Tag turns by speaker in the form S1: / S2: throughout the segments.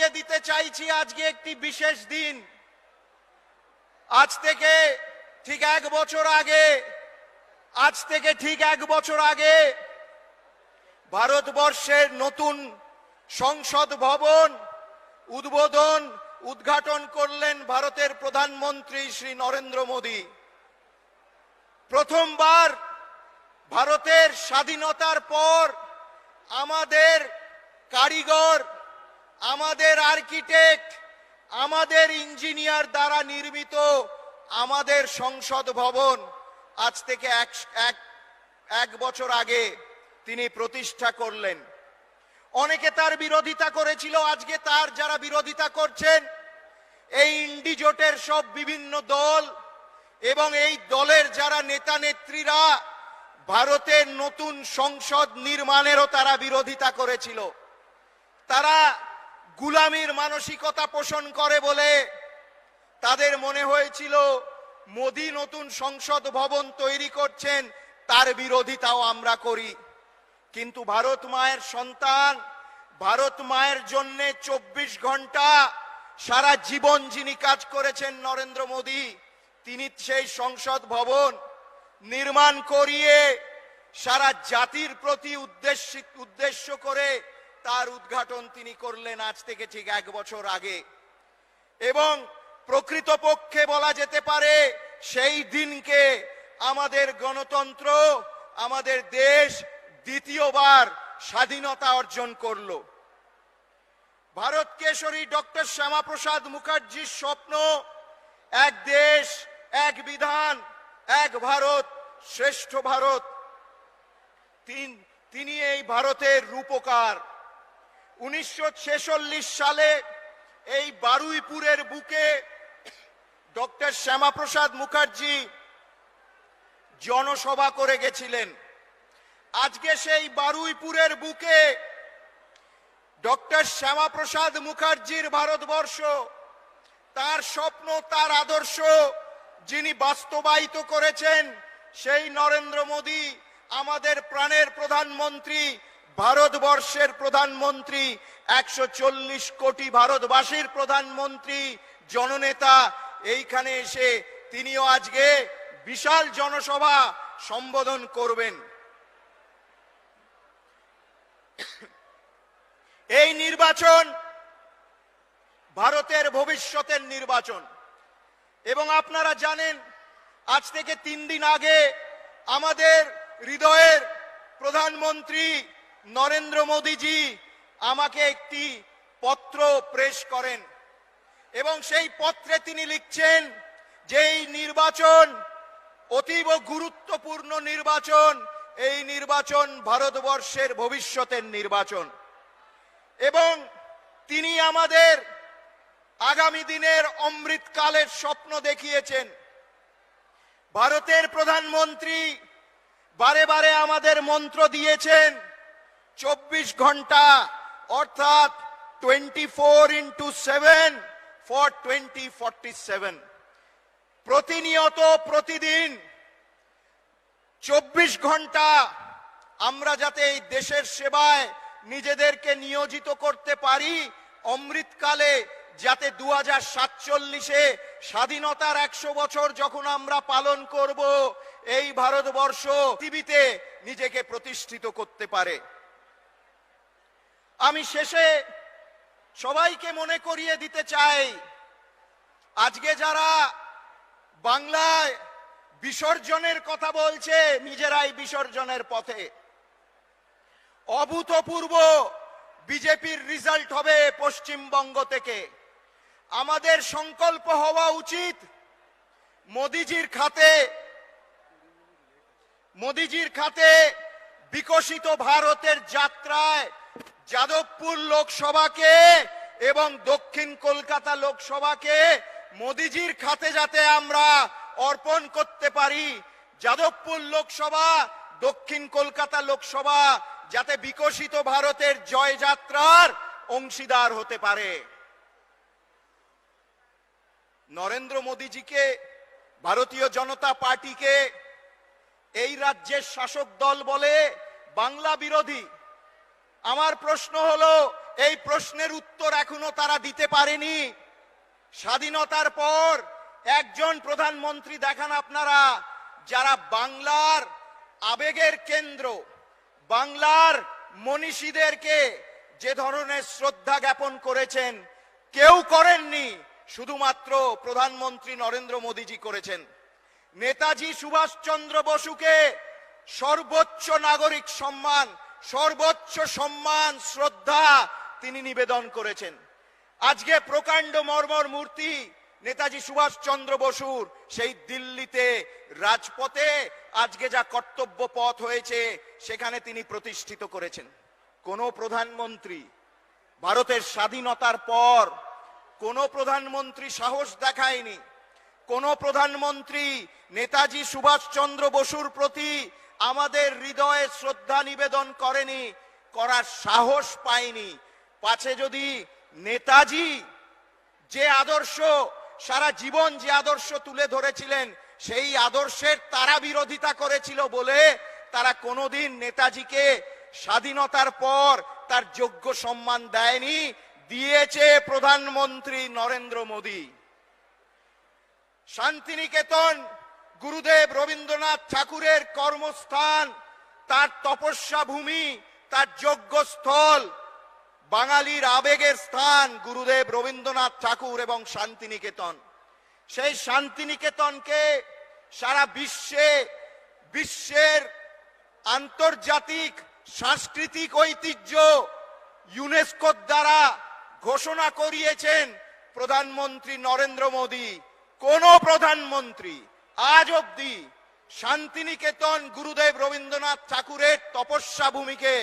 S1: করিয়ে দিতে চাইছি আজকে একটি বিশেষ দিন। আজ থেকে ঠিক এক বছর আগে, আজ থেকে ঠিক এক বছর আগে ভারতবর্ষের নতুন সংসদ ভবন উদ্বোধন, উদ্ঘাটন করলেন ভারতের প্রধানমন্ত্রী শ্রী নরেন্দ্র মোদী। প্রথমবার ভারতের স্বাধীনতার পর আমাদের কারিগর আমাদের আর্কিটেক্ট, আমাদের ইঞ্জিনিয়ার দ্বারা নির্মিত আমাদের সংসদ ভবন আজ থেকে এক এক এক বছর আগে তিনি প্রতিষ্ঠা করলেন। অনেকে তার বিরোধিতা করেছিল, আজকে তার যারা বিরোধিতা করছেন, এই ইন্ডিজোটের সব বিভিন্ন দল এবং এই দলের যারা নেতা নেত্রীরা, ভারতের নতুন সংসদ নির্মাণেরও তারা বিরোধিতা করেছিল। তারা গুলামির মানসিকতা পোষণ করে বলে তাদের মনে হয়েছিল, মোদি নতুন সংসদ ভবন তৈরি করছেন, তার বিরোধিতাও আমরা করি। কিন্তু ভারত মায়ের সন্তান, ভারত মায়ের জন্য চব্বিশ ঘণ্টা সারা জীবন যিনি কাজ করেছেন নরেন্দ্র মোদী, তিনি সেই সংসদ ভবন নির্মাণ করিয়ে সারা জাতির প্রতি উদ্দেশ্য উদ্দেশ্য করে তার উদ্ঘাটন তিনি করলেন আজ থেকে ঠিক এক বছর আগে। এবং প্রকৃতপক্ষে বলা যেতে পারে, সেই দিনকে আমাদের গণতন্ত্র, আমাদের দেশ দ্বিতীয়বার স্বাধীনতা অর্জন করল। ভারত কেশরী ডক্টর শ্যামাপ্রসাদ মুখার্জির স্বপ্ন, এক দেশ, এক বিধান, এক ভারত, শ্রেষ্ঠ ভারত। তিন তিনি এই ভারতের রূপকার। উনিশশো ছেচল্লিশ সালে এই বারুইপুরের বুকে ডক্টর শ্যামাপ্রসাদ মুখার্জি জনসভা করে গেছিলেন। আজকে সেই বারুইপুরের বুকে ডক্টর শ্যামাপ্রসাদ মুখার্জির ভারতবর্ষ, তার স্বপ্ন, তার আদর্শ যিনি বাস্তবায়িত করেছেন, সেই নরেন্দ্র মোদী, আমাদের প্রাণের প্রধানমন্ত্রী ভারতবর্ষের প্রধানমন্ত্রী, একশো চল্লিশ কোটি ভারতবাসীর প্রধানমন্ত্রী, জননেতা, এইখানে এসে তিনিও আজকে বিশাল জনসভা সম্বোধন করবেন। এই নির্বাচন ভারতের ভবিষ্যতের নির্বাচন। এবং আপনারা জানেন, আজ থেকে তিন দিন আগে আমাদের হৃদয়ের প্রধানমন্ত্রী নরেন্দ্র মোদীজি আমাকে একটি পত্র প্রেস করেন। এবং সেই পত্রে তিনি লিখছেন যে এই নির্বাচন, অতীব গুরুত্বপূর্ণ নির্বাচন, এই নির্বাচন ভারতবর্ষের ভবিষ্যতের নির্বাচন। এবং তিনি আমাদের আগামী দিনের অমৃতকালের স্বপ্ন দেখিয়েছেন। ভারতের প্রধানমন্ত্রী বারে বারে আমাদের মন্ত্র দিয়েছেন চব্বিশ ঘণ্টা, অর্থাৎ twenty four into seven for twenty forty seven প্রতিনিয়ত প্রতিদিন চব্বিশ ঘণ্টা আমরা যাতে এই দেশের সেবায় নিজেদেরকে নিয়োজিত করতে পারি, অমৃতকালে যাতে দু সাতচল্লিশে স্বাধীনতার একশো বছর যখন আমরা পালন করব, এই ভারতবর্ষ পৃথিবীতে নিজেকে প্রতিষ্ঠিত করতে পারে। আমি শেষে সবাইকে মনে করিয়ে দিতে চাই, আজকে যারা বাংলায় বিসর্জনের কথা বলছে, নিজেরাই বিসর্জনের পথে। অভূতপূর্ব বিজেপির রেজাল্ট হবে পশ্চিমবঙ্গ থেকে। আমাদের সংকল্প হওয়া উচিত মোদিজির খাতে মোদিজির খাতে বিকশিত ভারতের যাত্রায় যাদবপুর লোকসভাকে এবং দক্ষিণ কলকাতা লোকসভাকে মোদিজির খাতে যাতে আমরা অর্পণ করতে পারি, যাদবপুর লোকসভা, দক্ষিণ কলকাতা লোকসভা, যাতে বিকশিত ভারতের জয়যাত্রার অংশীদার হতে পারে। নরেন্দ্র মোদীজিকে, ভারতীয় জনতা পার্টিকে এই রাজ্যের শাসক দল বলে বাংলা বিরোধী আমার প্রশ্ন হলো, এই প্রশ্নের উত্তর এখনও তারা দিতে পারেনি। স্বাধীনতার পর একজন প্রধানমন্ত্রী, দেখান আপনারা, যারা বাংলার আবেগের কেন্দ্র, বাংলার মনীষীদেরকে যে ধরনের শ্রদ্ধা জ্ঞাপন করেছেন, কেউ করেননি, শুধুমাত্র প্রধানমন্ত্রী নরেন্দ্র মোদীজি করেছেন। নেতাজি সুভাষচন্দ্র বসুকে সর্বোচ্চ নাগরিক সম্মান সর্বোচ্চ সম্মান, শ্রদ্ধা তিনি নিবেদন করেছেন। আজকে প্রকাণ্ড মর্মর মূর্তি নেতাজি সুভাষচন্দ্র বসুর সেই দিল্লিতে রাজপথে আজকে যা কর্তব্য পথ হয়েছে, সেখানে তিনি প্রতিষ্ঠিত করেছেন। কোন প্রধানমন্ত্রী ভারতের স্বাধীনতার পর কোন প্রধানমন্ত্রী সাহস দেখায়নি। কোন প্রধানমন্ত্রী নেতাজি সুভাষচন্দ্র বসুর প্রতি আমাদের হৃদয়ে শ্রদ্ধা নিবেদন করেনি, করার সাহস পায়নি পাছে যদি নেতাজি যে আদর্শ, সারা জীবন যে আদর্শ তুলে ধরেছিলেন, সেই আদর্শের তারা বিরোধিতা করেছিল বলে তারা কোনোদিন নেতাজিকে স্বাধীনতার পর তার যোগ্য সম্মান দেয়নি, দিয়েছে প্রধানমন্ত্রী নরেন্দ্র মোদী। শান্তিনিকেতন গুরুদেব রবীন্দ্রনাথ ঠাকুরের কর্মস্থান, তার তপস্যা ভূমি, তার যোগ্য স্থল বাঙালির আবেগের স্থান গুরুদেব রবীন্দ্রনাথ ঠাকুর এবং শান্তিনিকেতন। সেই শান্তিনিকেতনকে সারা বিশ্বে, বিশ্বের আন্তর্জাতিক, সাংস্কৃতিক ঐতিহ্য ইউনেস্কোর দ্বারা ঘোষণা করিয়েছেন প্রধানমন্ত্রী নরেন্দ্র মোদী। কোন প্রধানমন্ত্রী আজ অব্দি শান্তিনিকেতন গুরুদেব রবীন্দ্রনাথ ঠাকুরের তপস্যা ভূমিকে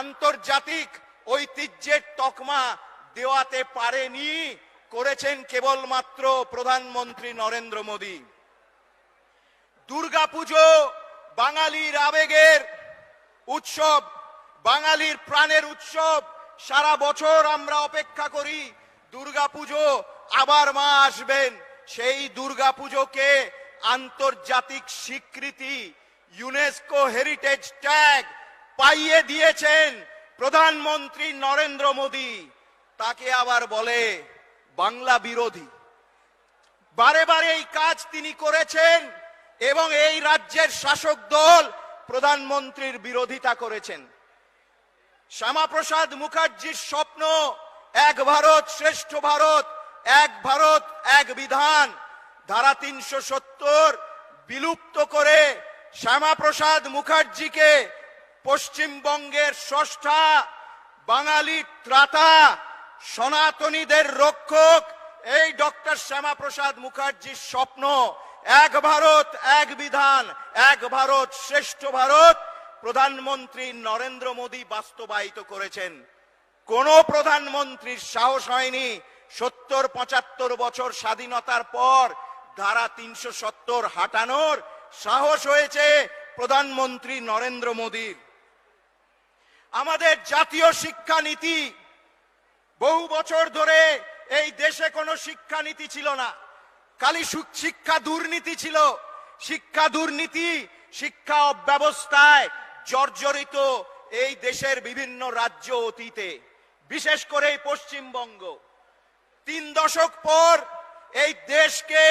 S1: আন্তর্জাতিক ঐতিহ্যের তকমা দেওয়াতে পারেনি করেছেন কেবলমাত্র প্রধানমন্ত্রী নরেন্দ্র মোদী। দুর্গাপুজো বাঙালির আবেগের উৎসব, বাঙালির প্রাণের উৎসব, সারা বছর আমরা অপেক্ষা করি দুর্গাপুজো আবার মা আসবেন। সেই দুর্গাপুজোকে আন্তর্জাতিক স্বীকৃতি ইউনেস্কো হেরিটেজ ট্যাগ পাইয়ে দিয়েছেন প্রধানমন্ত্রী নরেন্দ্র মোদী। তাকে আবার বলে বাংলা বিরোধী। বারে বারে এই কাজ তিনি করেছেন এবং এই রাজ্যের শাসক দল প্রধানমন্ত্রীর বিরোধিতা করেছেন। শ্যামাপ্রসাদ মুখার্জির স্বপ্ন, এক ভারত শ্রেষ্ঠ ভারত এক ভারত, এক বিধান। ধারা তিনশো সত্তর বিলুপ্ত করে শ্যামাপ্রসাদ মুখার্জিকে পশ্চিমবঙ্গের স্রষ্টা বাঙালি ত্রাতা, সনাতনীদের রক্ষক। এই ডক্টর শ্যামাপ্রসাদ মুখার্জির স্বপ্ন, এক ভারত, এক বিধান, এক ভারত, শ্রেষ্ঠ ভারত। প্রধানমন্ত্রী নরেন্দ্র মোদী বাস্তবায়িত করেছেন। কোন প্রধানমন্ত্রীর সাহস হয়নি সত্তর, পঁচাত্তর বছর স্বাধীনতার পর ধারা তিনশো সত্তর হাঁটানোর সাহস হয়েছে প্রধানমন্ত্রী নরেন্দ্র মোদীর। আমাদের জাতীয় শিক্ষানীতি বহু বছর ধরে এই দেশে কোনো শিক্ষানীতি ছিল না। সু- শিক্ষা দুর্নীতি ছিল। শিক্ষা দুর্নীতি, শিক্ষা অব্যবস্থায় জর্জরিত এই দেশের বিভিন্ন রাজ্য অতীতে, বিশেষ করে পশ্চিমবঙ্গ। তিন দশক পর এই দেশকে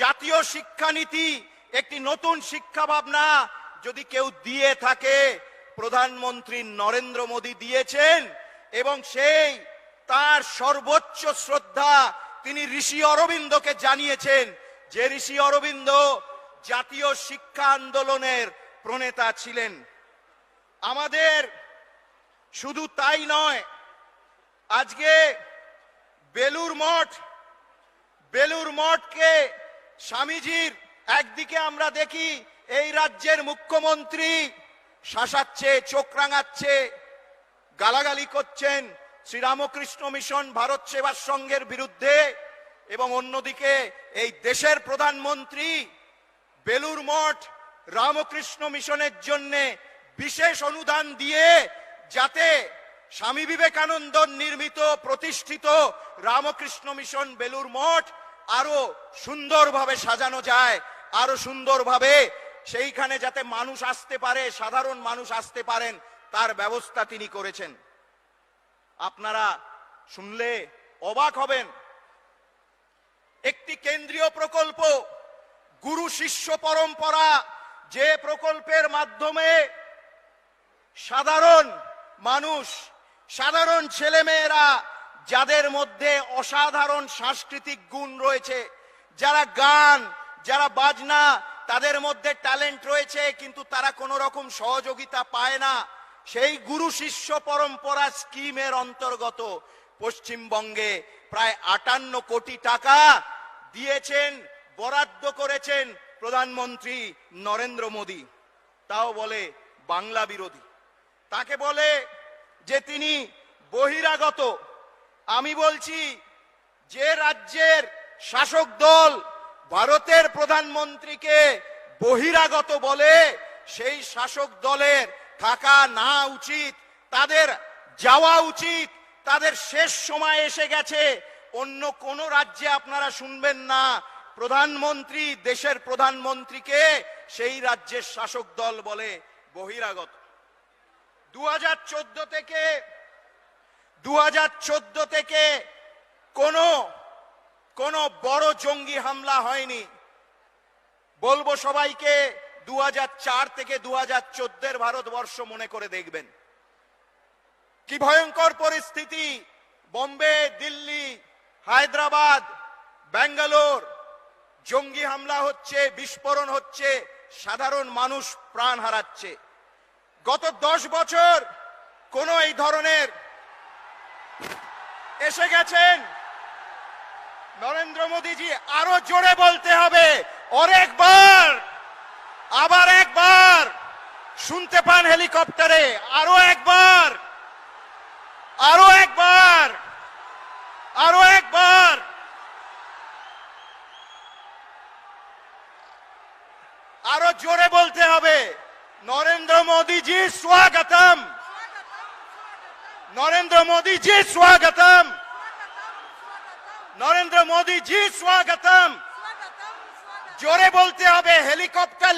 S1: জাতীয় শিক্ষানীতি, একটি নতুন শিক্ষা ভাবনা যদি কেউ দিয়ে থাকে, প্রধানমন্ত্রী নরেন্দ্র মোদী দিয়েছেন এবং সেই তার সর্বোচ্চ শ্রদ্ধা তিনি ঋষি অরবিন্দকে জানিয়েছেন যে ঋষি অরবিন্দ জাতীয় শিক্ষা আন্দোলনের প্রণেতা ছিলেন। আমাদের শুধু তাই নয়, আজকে বেলুর মঠ, বেলুর মঠকে স্বামীজির একদিকে আমরা দেখি, এই রাজ্যের মুখ্যমন্ত্রী শাসাচ্ছে, চোখ রাঙাচ্ছে, গালাগালি করছেন, শ্রীরামকৃষ্ণ মিশন ভারত সেবা সংঘের বিরুদ্ধে এবং অন্যদিকে এই দেশের প্রধানমন্ত্রী বেলুর মঠ রামকৃষ্ণ মিশনের জন্যে বিশেষ অনুদান দিয়ে যাতে স্বামী বিবেকানন্দ নির্মিত, প্রতিষ্ঠিত রামকৃষ্ণ মিশন বেলুর মঠ আরও সুন্দরভাবে সাজানো যায়, আরও সুন্দরভাবে সেইখানে যাতে মানুষ আসতে পারে, সাধারণ মানুষ আসতে পারেন, তার ব্যবস্থা তিনি করেছেন। আপনারা শুনলে অবাক হবেন। একটি কেন্দ্রীয় প্রকল্প, গুরু শিষ্য পরম্পরা, যে প্রকল্পের মাধ্যমে সাধারণ মানুষ সাধারণ ছেলেমেয়েরা যাদের মধ্যে অসাধারণ সাংস্কৃতিক গুণ রয়েছে, যারা গান, যারা বাজনা, তাদের মধ্যে ট্যালেন্ট রয়েছে, কিন্তু তারা কোনো রকম সহযোগিতা পায় না। সেই গুরু শিষ্য পরম্পরা স্কিমের অন্তর্গত পশ্চিমবঙ্গে প্রায় আটান্ন কোটি টাকা দিয়েছেন, বরাদ্দ করেছেন প্রধানমন্ত্রী নরেন্দ্র মোদী। তাও বলে বাংলা বিরোধী। তাকে বলে যে তিনি বহিরাগত। আমি বলছি, যে রাজ্যের শাসক দল ভারতের প্রধানমন্ত্রীকে বহিরাগত বলে, সেই শাসক দলের থাকা না উচিত, তাদের যাওয়া উচিত, তাদের শেষ সময় এসে গেছে। অন্য কোন রাজ্যে আপনারা শুনবেন না, প্রধানমন্ত্রী দেশের প্রধানমন্ত্রীকে সেই রাজ্যের শাসক দল বলে, বহিরাগত। দু হাজার চোদ্দ থেকে দু হাজার চোদ্দ থেকে কোনো কোনো বড় জঙ্গি হামলা হয়নি। বলব সবাইকে দুহাজার চার থেকে দু হাজার ভারতবর্ষ মনে করে দেখবেন। কি ভয়ঙ্কর পরিস্থিতি। বোম্বে, দিল্লি, হায়দ্রাবাদ, ব্যাঙ্গালোর, জঙ্গি হামলা হচ্ছে, বিস্ফোরণ হচ্ছে, সাধারণ মানুষ প্রাণ হারাচ্ছে। গত দশ বছর কোন এই ধরনের এসে গেছেন। নরেন্দ্র মোদীজি আরও জোরে বলতে হবে। অনেকবার, আবার একবার শুনতে পান হেলিকপ্টারে। আরও একবার আরও একবার আরও একবার। আরও জোরে বলতে হবে। নরেন্দ্র মোদীজি স্বাগতম নরেন্দ্র মোদীজি স্বাগতম নরেন্দ্র মোদীজি স্বাগতম জোরে বলতে হবে হেলিকপ্টার